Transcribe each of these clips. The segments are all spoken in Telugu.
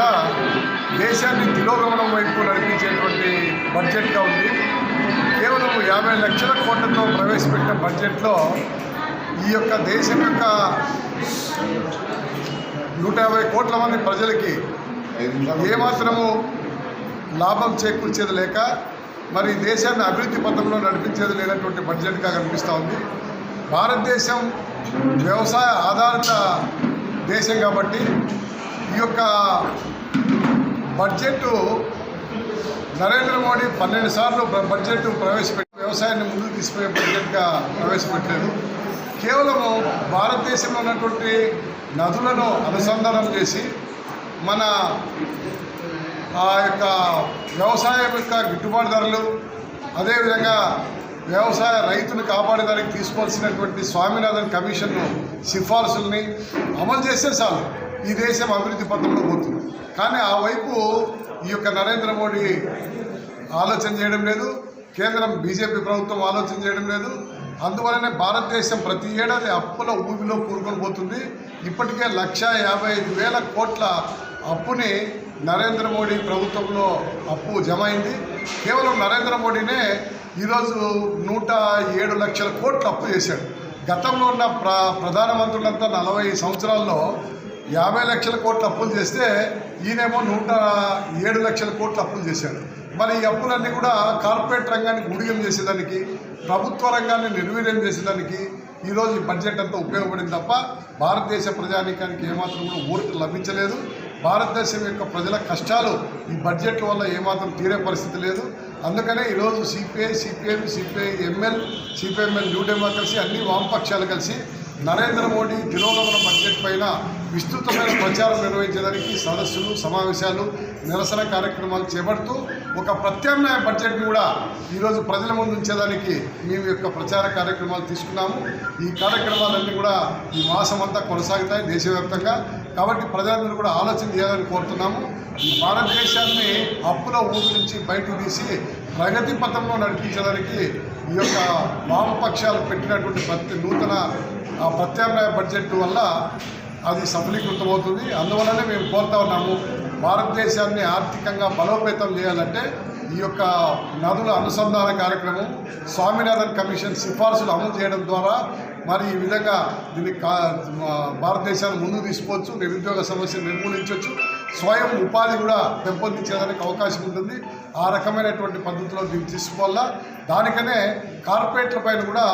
కాకుండా దేశాన్ని తిరోగమనం వైపు నడిపించేటువంటి బడ్జెట్గా ఉంది. కేవలం యాభై లక్షల కోట్లతో ప్రవేశపెట్టిన బడ్జెట్లో ఈ యొక్క దేశం యొక్క నూట యాభై కోట్ల మంది ప్రజలకి ఏమాత్రము లాభం చేకూర్చేది లేక మరి దేశాన్ని అభివృద్ధి పథంలో నడిపించేది లేనటువంటి బడ్జెట్గా కనిపిస్తూ ఉంది. భారతదేశం వ్యవసాయ ఆధారిత దేశం కాబట్టి ఈ యొక్క బడ్జెట్ నరేంద్ర మోడీ పన్నెండు సార్లు బడ్జెట్ ప్రవేశపెట్టి వ్యవసాయాన్ని ముందుకు తీసుకునే బడ్జెట్గా ప్రవేశపెట్టలేదు కేవలము భారతదేశంలో ఉన్నటువంటి నదులను అనుసంధానం చేసి మన ఆ యొక్క వ్యవసాయం యొక్క గిట్టుబాటు ధరలు అదేవిధంగా వ్యవసాయ రైతును కాపాడేదానికి తీసుకోవాల్సినటువంటి స్వామినాథన్ కమిషన్ సిఫార్సుల్ని అమలు చేస్తే చాలు. ఈ దేశం అభివృద్ధి పథంలో పోతుంది. కానీ ఆ వైపు ఈ యొక్క నరేంద్ర మోడీ ఆలోచన చేయడం లేదు కేంద్రం బీజేపీ ప్రభుత్వం ఆలోచన చేయడం లేదు. అందువలనే భారతదేశం ప్రతి ఏడాది అప్పుల ఊబిలో కూరుకొని పోతుంది. ఇప్పటికే లక్ష యాభై ఐదు వేల కోట్ల అప్పుని నరేంద్ర మోడీ ప్రభుత్వంలో అప్పు జమ అయింది కేవలం నరేంద్ర మోడీనే ఈరోజు నూట ఏడు లక్షల కోట్లు అప్పు చేశాడు. గతంలో ఉన్న ప్ర ప్రధానమంత్రులంతా నలభై సంవత్సరాల్లో యాభై లక్షల కోట్ల అప్పులు చేస్తే ఈయనేమో నూట ఏడు లక్షల కోట్ల అప్పులు చేశాడు. మరి ఈ అప్పులన్నీ కూడా కార్పొరేట్ రంగాన్ని గుడిగం చేసేదానికి ప్రభుత్వ రంగాన్ని నిర్వీర్యం చేసేదానికి ఈరోజు ఈ బడ్జెట్ అంతా ఉపయోగపడింది తప్ప భారతదేశ ప్రజానీకానికి ఏమాత్రం కూడా ఊరికి లభించలేదు. భారతదేశం యొక్క ప్రజల కష్టాలు ఈ బడ్జెట్ వల్ల ఏమాత్రం తీరే పరిస్థితి లేదు. అందుకనే ఈరోజు CPI CPM CPI ML CPML new democracy అన్ని వామపక్షాలు కలిసి నరేంద్ర మోడీ తిరోగమన బడ్జెట్ పైన విస్తృతమైన ప్రచారం నిర్వహించడానికి సదస్సులు సమావేశాలు నిరసన కార్యక్రమాలు చేపడుతూ ఒక ప్రత్యామ్నాయ బడ్జెట్ని కూడా ఈరోజు ప్రజల ముందు ఉంచేదానికి మేము యొక్క ప్రచార కార్యక్రమాలు తీసుకున్నాము. ఈ కార్యక్రమాలన్నీ కూడా ఈ మాసం అంతా కొనసాగుతాయి దేశవ్యాప్తంగా. కాబట్టి ప్రజలందరూ కూడా ఆలోచన చేయాలని కోరుతున్నాము. ఈ భారతదేశాన్ని అప్పుల ఊరు నుంచి బయటకు తీసి ప్రగతి పథంలో నడిపించడానికి ఈ యొక్క వామపక్షాలు పెట్టినటువంటి ప్రతి నూతన ఆ ప్రత్యామ్నాయ బడ్జెట్ వల్ల అది సఫలీకృతమవుతుంది. అందువలనే మేము కోరుతా ఉన్నాము భారతదేశాన్ని ఆర్థికంగా బలోపేతం చేయాలంటే ఈ యొక్క నదుల అనుసంధాన కార్యక్రమం స్వామినాథన్ కమిషన్ సిఫార్సులు అమలు చేయడం ద్వారా మరి ఈ విధంగా దీన్ని కా భారతదేశాన్ని ముందుకు తీసుకోవచ్చు నిరుద్యోగ సమస్యను నిర్మూలించవచ్చు స్వయం ఉపాధి కూడా పెంపొందించేదానికి అవకాశం ఉంటుంది. ఆ రకమైనటువంటి పద్ధతిలో దీన్ని తీసుకోవాలా దానికనే కార్పొరేట్ల పైన కూడా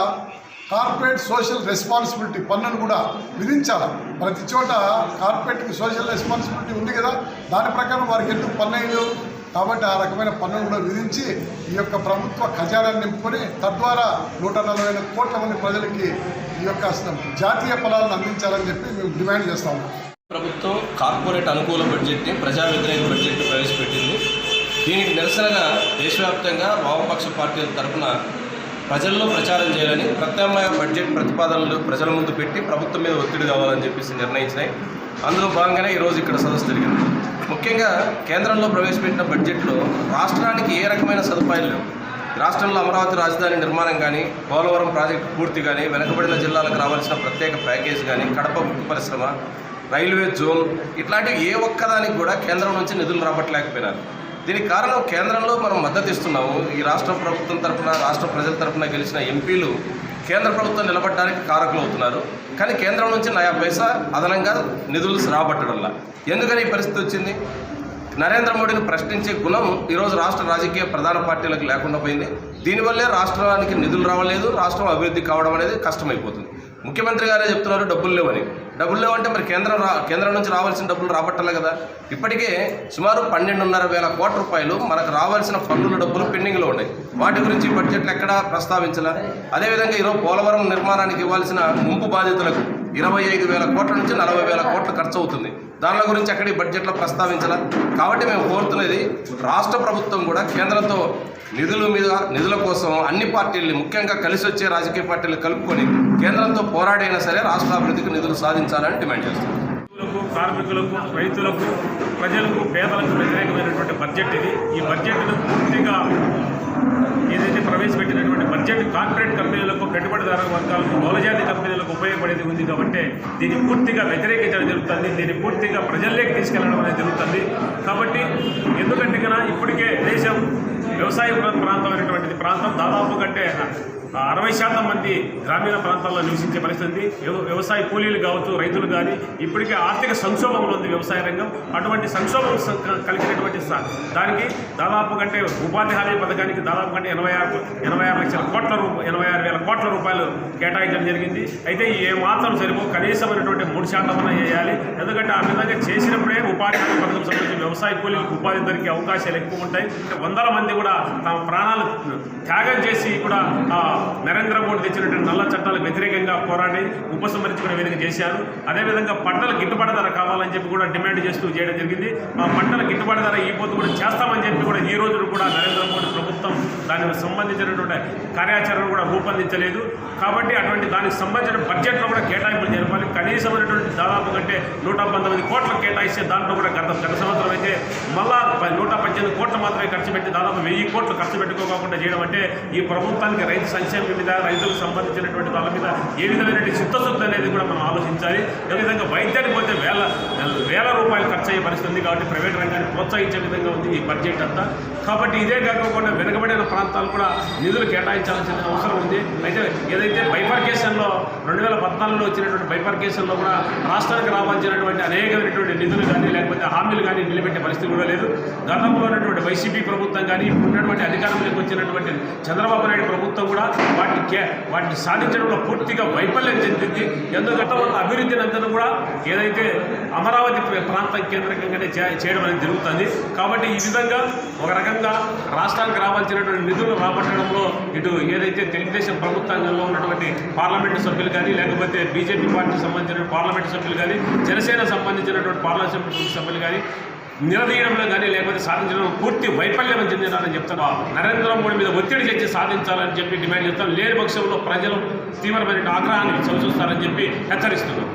కార్పొరేట్ సోషల్ రెస్పాన్సిబిలిటీ పన్నును కూడా విధించాలి. ప్రతి చోట కార్పొరేట్కి సోషల్ రెస్పాన్సిబిలిటీ ఉంది కదా దాని ప్రకారం వారికి ఎందుకు పన్ను కాబట్టి ఆ రకమైన పన్నును కూడా విధించి ఈ యొక్క ప్రభుత్వ ఖజానాన్ని నింపుకొని తద్వారా నూట నలభై ఐదు కోట్ల మంది ప్రజలకి ఈ యొక్క జాతీయ ఫలాలను అందించాలని చెప్పి మేము డిమాండ్ చేస్తాము ప్రభుత్వం కార్పొరేట్ అనుకూల బడ్జెట్ని ప్రజా వ్యతిరేక బడ్జెట్ని ప్రవేశపెట్టింది. దీనికి నిరసనగా దేశవ్యాప్తంగా వామపక్ష పార్టీల తరఫున ప్రజల్లో ప్రచారం చేయాలని ప్రత్యామ్నాయ బడ్జెట్ ప్రతిపాదనలు ప్రజల ముందు పెట్టి ప్రభుత్వం మీద ఒత్తిడి కావాలని చెప్పేసి నిర్ణయించినాయి. అందులో భాగంగానే ఈరోజు ఇక్కడ సదస్సు జరిగింది. ముఖ్యంగా కేంద్రంలో ప్రవేశపెట్టిన బడ్జెట్లో రాష్ట్రానికి ఏ రకమైన సదుపాయాలు లేవు. రాష్ట్రంలో అమరావతి రాజధాని నిర్మాణం కానీ పోలవరం ప్రాజెక్టు పూర్తి కానీ వెనుకబడిన జిల్లాలకు రావాల్సిన ప్రత్యేక ప్యాకేజ్ కానీ కడప ఉక్కు పరిశ్రమ రైల్వే జోన్ ఇట్లాంటివి ఏ ఒక్కదానికి కూడా కేంద్రం నుంచి నిధులు రాబట్టలేకపోయినారు. దీనికి కారణం కేంద్రంలో మనం మద్దతు ఇస్తున్నాము. ఈ రాష్ట్ర ప్రభుత్వం తరఫున రాష్ట్ర ప్రజల తరఫున గెలిచిన ఎంపీలు కేంద్ర ప్రభుత్వం నిలబడడానికి కారకులు అవుతున్నారు. కానీ కేంద్రం నుంచి నయా పైసా అదనంగా నిధులు రాబట్టడంలా. ఎందుకని ఈ పరిస్థితి వచ్చింది? నరేంద్ర మోడీని ప్రశ్నించే గుణం ఈరోజు రాష్ట్ర రాజకీయ ప్రధాన పార్టీలకు లేకుండా పోయింది. దీనివల్లే రాష్ట్రానికి నిధులు రావలేదు రాష్ట్రం అభివృద్ధి కావడం అనేది కష్టమైపోతుంది. ముఖ్యమంత్రి గారే చెప్తున్నారు డబ్బులు లేవని. డబ్బులు లేవంటే మరి కేంద్రం రా కేంద్రం నుంచి రావాల్సిన డబ్బులు రాబట్టాలి కదా. ఇప్పటికే సుమారు పన్నెండున్నర వేల కోట్ల రూపాయలు మనకు రావాల్సిన పన్నుల డబ్బులు పెండింగ్లో ఉన్నాయి. వాటి గురించి బడ్జెట్లు ఎక్కడా ప్రస్తావించాల? అదేవిధంగా ఈరోజు పోలవరం నిర్మాణానికి ఇవ్వాల్సిన ముంపు బాధితులకు ఇరవై ఐదు వేల కోట్ల నుంచి నలభై వేల కోట్లు ఖర్చు అవుతుంది దానిల గురించి అక్కడ ఈ బడ్జెట్లో ప్రస్తావించాలి? కాబట్టి మేము కోరుతున్నది రాష్ట్ర ప్రభుత్వం కూడా కేంద్రంతో నిధుల మీద నిధుల కోసం అన్ని పార్టీల్ని ముఖ్యంగా కలిసి వచ్చే రాజకీయ పార్టీలు కలుపుకొని కేంద్రంతో పోరాడైనా సరే రాష్ట్ర అభివృద్ధికి నిధులు సాధించాలని డిమాండ్ చేస్తున్నాం. కార్మికులకు రైతులకు ప్రజలకు పేదలకు వ్యతిరేకమైనటువంటి బడ్జెట్ ఇది. ఈ బడ్జెట్ను పూర్తిగా ఏదైతే ప్రవేశపెట్టినటువంటి బడ్జెట్ కార్పొరేట్ కంపెనీలకు పెట్టుబడిదారు వర్గాలకు బహుళజాతి కంపెనీలకు ఉపయోగపడేది ఉంది కాబట్టి దీన్ని పూర్తిగా వ్యతిరేకించడం జరుగుతుంది. దీన్ని పూర్తిగా ప్రజల్లోకి తీసుకెళ్ళడం అనేది జరుగుతుంది. కాబట్టి ఎందుకంటే కన్నా ఇప్పటికే దేశం వ్యవసాయ ప్రాంతం అనేటువంటిది ప్రాంతం దాదాపు కంటే అరవై శాతం మంది గ్రామీణ ప్రాంతాల్లో నివసించే పరిస్థితి. వ్యవసాయ కూలీలు కావచ్చు రైతులు కానీ ఇప్పటికే ఆర్థిక సంక్షోభంలో ఉంది వ్యవసాయ రంగం. అటువంటి సంక్షోభం క- కలిగినటువంటి దానికి దాదాపు కంటే ఉపాధి హామీ పథకానికి దాదాపు కంటే ఎనభై ఆరు ఎనభై ఆరు లక్షల కోట్ల రూప ఎనభై ఆరు వేల కోట్ల రూపాయలు కేటాయించడం జరిగింది. అయితే ఏ మాత్రం సరిపో కనీసమైనటువంటి మూడు శాతం చేయాలి వేయాలి. ఎందుకంటే ఆ విధంగా చేసినప్పుడే ఉపాధి హామీ పథకం సంబంధించి వ్యవసాయ కూలీలకు ఉపాధి దొరికే అవకాశాలు ఎక్కువ ఉంటాయి. వందల మంది కూడా తమ ప్రాణాలు త్యాగం చేసి కూడా నరేంద్ర మోడీ తెచ్చినటువంటి నల్ల చట్టాలకు వ్యతిరేకంగా పోరాడి ఉపసంహరించుకునే విధంగా చేశారు. అదేవిధంగా పంటల గిట్టుబాటు ధర కావాలని చెప్పి కూడా డిమాండ్ చేస్తూ చేయడం జరిగింది. మా పంటల గిట్టుబాటు ధర ఈ పొద్దు కూడా చేస్తామని చెప్పి కూడా ఈ రోజు కూడా నరేంద్ర మోడీ ప్రభుత్వం దానికి సంబంధించినటువంటి కార్యాచరణ కూడా రూపొందించలేదు. కాబట్టి అటువంటి దానికి సంబంధించిన బడ్జెట్లో కూడా కేటాయింపులు జరపాలి. కనీసమైనటువంటి దాదాపు కంటే నూట పంతొమ్మిది కోట్ల కేటాయిస్తే దాంట్లో కూడా గత గత సంవత్సరం అయితే మళ్ళా నూట పద్దెనిమిది కోట్లు మాత్రమే ఖర్చు పెట్టి దాదాపు వెయ్యి కోట్లు ఖర్చు పెట్టుకోకుండా చేయడం అంటే ఈ ప్రభుత్వానికి రైతు సంక్షేమ మీద రైతులకు సంబంధించినటువంటి వాళ్ళ మీద ఏ విధమైనటువంటి చిత్తశుద్ధి అనేది కూడా మనం ఆలోచించాలి. అదేవిధంగా వైద్యానికి పోతే వేల వేల రూపాయలు ఖర్చు అయ్యే పరిస్థితి ఉంది కాబట్టి ప్రైవేట్ రంగాన్ని ప్రోత్సహించే విధంగా ఉంది ఈ బడ్జెట్ అంతా. కాబట్టి ఇదే కాకుండా వెనుకబడిన ప్రాంతాలు కూడా నిధులు కేటాయించాల్సిన అవసరం ఉంది. అయితే ఏదైతే బైఫర్కేషన్లో రెండు వేల పద్నాలుగులో వచ్చినటువంటి బైఫర్కేషన్లో కూడా రాష్ట్రానికి రావాల్సినటువంటి అనేకమైనటువంటి నిధులు కానీ లేకపోతే హామీలు కానీ నిలబెట్టే పరిస్థితి కూడా లేదు. గతంలో ఉన్నటువంటి వైసీపీ ప్రభుత్వం కానీ ఇప్పుడు ఉన్నటువంటి అధికారంలోకి వచ్చినటువంటి చంద్రబాబు నాయుడు ప్రభుత్వం కూడా వాటి కే వాటిని సాధించడంలో పూర్తిగా వైఫల్యం చెందింది. ఎందుకంటే ఉన్న అభివృద్ధిని అంతా కూడా ఏదైతే అమరావతి ప్రాంతం కేంద్రకంగానే చే- చేయడం అనేది జరుగుతుంది. కాబట్టి ఈ విధంగా ఒక రకంగా రాష్ట్రానికి రావాల్సినటువంటి నిధులు రాబట్టడంలో ఇటు ఏదైతే తెలుగుదేశం ప్రభుత్వంలో ఉన్నటువంటి పార్లమెంటు సభ్యులు కానీ లేకపోతే బీజేపీ పార్టీకి సంబంధించిన పార్లమెంటు సభ్యులు కానీ జనసేన సంబంధించినటువంటి పార్లమెంట్ సభ్యులు కానీ నిలదీయడంలో కానీ లేకపోతే సాధించడం పూర్తి వైఫల్యం చెందినారని చెప్తాను. నరేంద్ర మోడీ మీద ఒత్తిడి చేసి సాధించాలని చెప్పి డిమాండ్ చేస్తాం. లేని పక్షంలో ప్రజలు తీవ్రమైన ఆగ్రహాన్ని చవిచూస్తారని చెప్పి హెచ్చరిస్తున్నాం.